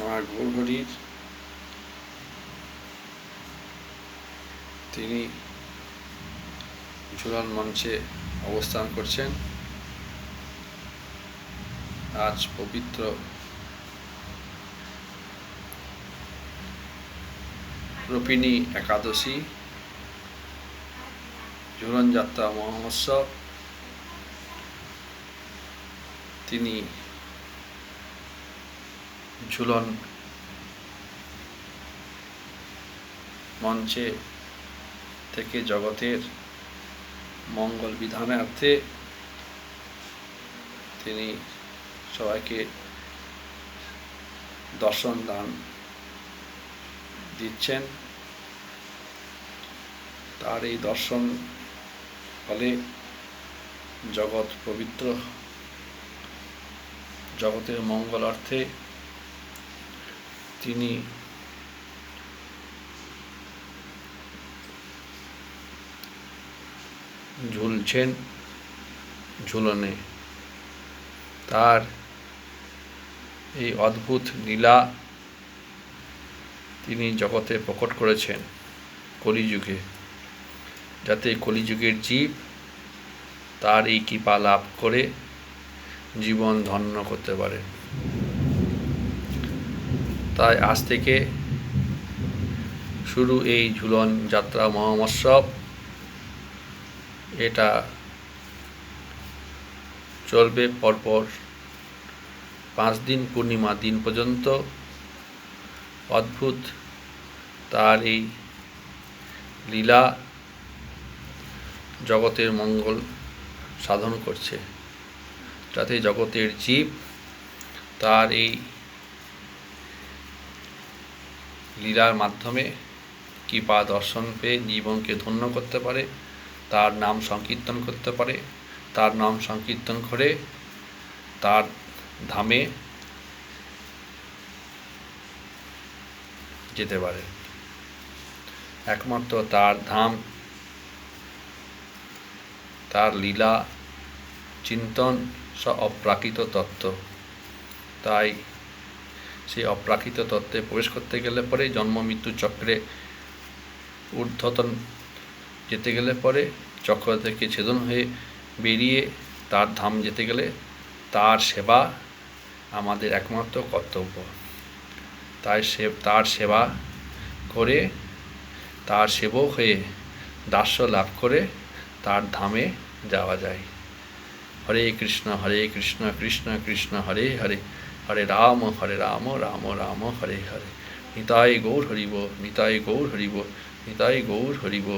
আমার গৌরহরির তিনি ঝুলন মঞ্চে অবস্থান করছেন। আজ পবিত্র রূপিণী একাদশী। ঝুলন যাত্রা মহোৎসব। তিনি ঝুলন মঞ্চে থেকে জগতের মঙ্গল বিধানার্থে তিনি সবাইকে দর্শন দান দিচ্ছেন। তার এই দর্শন ফলে জগৎ পবিত্র, জগতের মঙ্গলার্থে তিনি ঝুলছেন, ঝুলনে। তার এই অদ্ভুত লীলা তিনি জগতে প্রকট করেছেন কলিযুগে, যাতে কলিযুগের জীব তার এই কৃপা লাভ করে জীবন ধন্য করতে পারে তাই আজ থেকে শুরু এই ঝুলন যাত্রা মহোৎসব এটা চলবে পরপর পাঁচ দিন পূর্ণিমা দিন পর্যন্ত। অদ্ভুত তার এই লীলা জগতের মঙ্গল সাধন করছে। যাতে জগতের জীব তার এই লীলার মাধ্যমে কৃপা দর্শন পেয়ে জীবনকে ধন্য করতে পারে, তার নাম সংকীর্তন করতে পারে, তার নাম সংকীর্তন করে তার ধামে যেতে পারে। একমাত্র তার ধাম, তার লীলা, চিন্তন সব অপ্রাকৃত তত্ত্ব। তাই সেই অপ্রাকৃত তত্ত্বে প্রবেশ করতে গেলে পরে জন্ম, মৃত্যু চক্রে ঊর্ধ্বতন যেতে গেলে পরে চক্র থেকে ছেদন হয়ে বেরিয়ে তার ধাম যেতে গেলে তার সেবা আমাদের একমাত্র কর্তব্য। তাই সে, তার সেবা করে, তার সেবক হয়ে দাস্য লাভ করে তার ধামে যাওয়া যায়। হরে কৃষ্ণ হরে কৃষ্ণ কৃষ্ণ কৃষ্ণ, হরে হরে। হরে রাম হরে রাম রাম রাম হরে হরে নিতাই গৌর হরিব নিতাই গৌর হরিব নিতাই গৌর হরিব